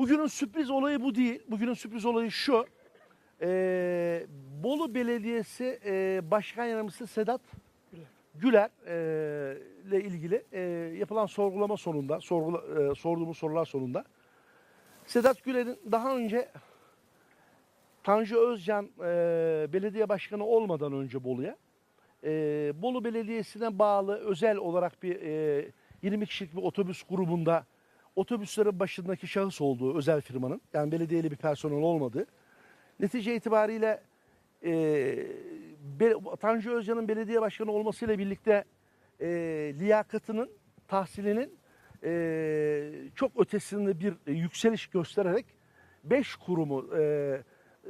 Bugünün sürpriz olayı bu değil. Bugünün sürpriz olayı şu. Ee, Bolu Belediyesi e, Başkan Yardımcısı Sedat Güler e, ile ilgili e, yapılan sorgulama sonunda, sorgula, e, sorduğumuz sorular sonunda Sedat Güler'in daha önce Tanju Özcan e, belediye başkanı olmadan önce Bolu'ya e, Bolu Belediyesi'ne bağlı özel olarak bir e, 20 kişilik bir otobüs grubunda otobüslerin başındaki şahıs olduğu özel firmanın yani belediyeli bir personel olmadığı netice itibariyle e, Be- Tanju Özcan'ın belediye başkanı olmasıyla birlikte e, liyakatının, tahsilinin e, çok ötesinde bir yükseliş göstererek 5 kurumu e,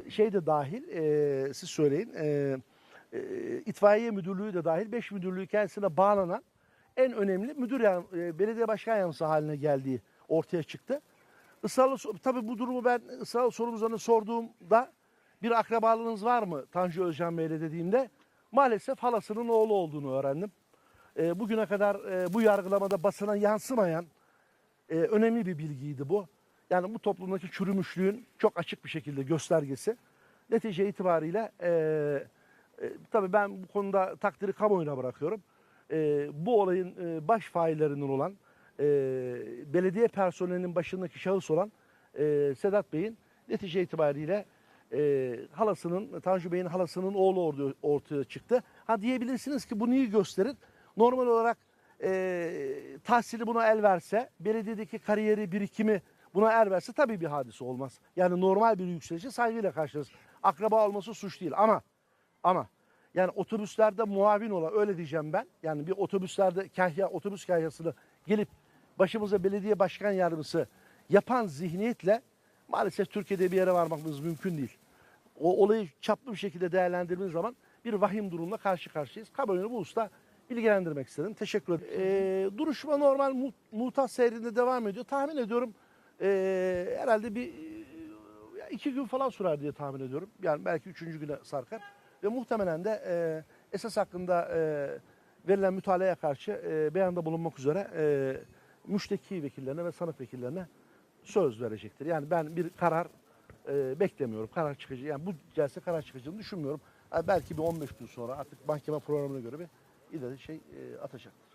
şey de dahil, e, siz söyleyin, e, e, itfaiye müdürlüğü de dahil 5 müdürlüğü kendisine bağlanan en önemli müdür yan- e, belediye başkan yardımcısı haline geldiği ortaya çıktı. Israrla tabii bu durumu ben ısrarla sorumuzlarını sorduğumda bir akrabalığınız var mı Tanju Özcan Bey'le dediğimde maalesef halasının oğlu olduğunu öğrendim. E, bugüne kadar e, bu yargılamada basına yansımayan e, önemli bir bilgiydi bu. Yani bu toplumdaki çürümüşlüğün çok açık bir şekilde göstergesi. Netice itibariyle e, e, tabii ben bu konuda takdiri kamuoyuna bırakıyorum. E, bu olayın e, baş faillerinden olan e, belediye personelinin başındaki şahıs olan e, Sedat Bey'in netice itibariyle e, halasının, Tanju Bey'in halasının oğlu ortaya çıktı. Ha diyebilirsiniz ki bu neyi gösterir? Normal olarak e, tahsili buna el verse, belediyedeki kariyeri, birikimi buna el verse tabii bir hadise olmaz. Yani normal bir yükselişi saygıyla karşılarız. Akraba olması suç değil ama ama yani otobüslerde muavin olan öyle diyeceğim ben. Yani bir otobüslerde kahya, otobüs kahyasını gelip başımıza belediye başkan yardımcısı yapan zihniyetle maalesef Türkiye'de bir yere varmamız mümkün değil. O olayı çaplı bir şekilde değerlendirdiğimiz zaman bir vahim durumla karşı karşıyayız. Kamuoyunu bu usta bilgilendirmek istedim. Teşekkür ederim. Ee, duruşma normal mu- muhtaç seyrinde devam ediyor. Tahmin ediyorum ee, herhalde bir e, iki gün falan sürer diye tahmin ediyorum. Yani belki üçüncü güne sarkar. Ve muhtemelen de e, esas hakkında e, verilen mütalaya karşı e, beyanda bulunmak üzere e, müşteki vekillerine ve sanık vekillerine söz verecektir. Yani ben bir karar e, beklemiyorum. Karar çıkıcı. Yani bu gelse karar çıkacağını düşünmüyorum. Ha, belki bir 15 gün sonra artık mahkeme programına göre bir ileri şey e, atacaktır.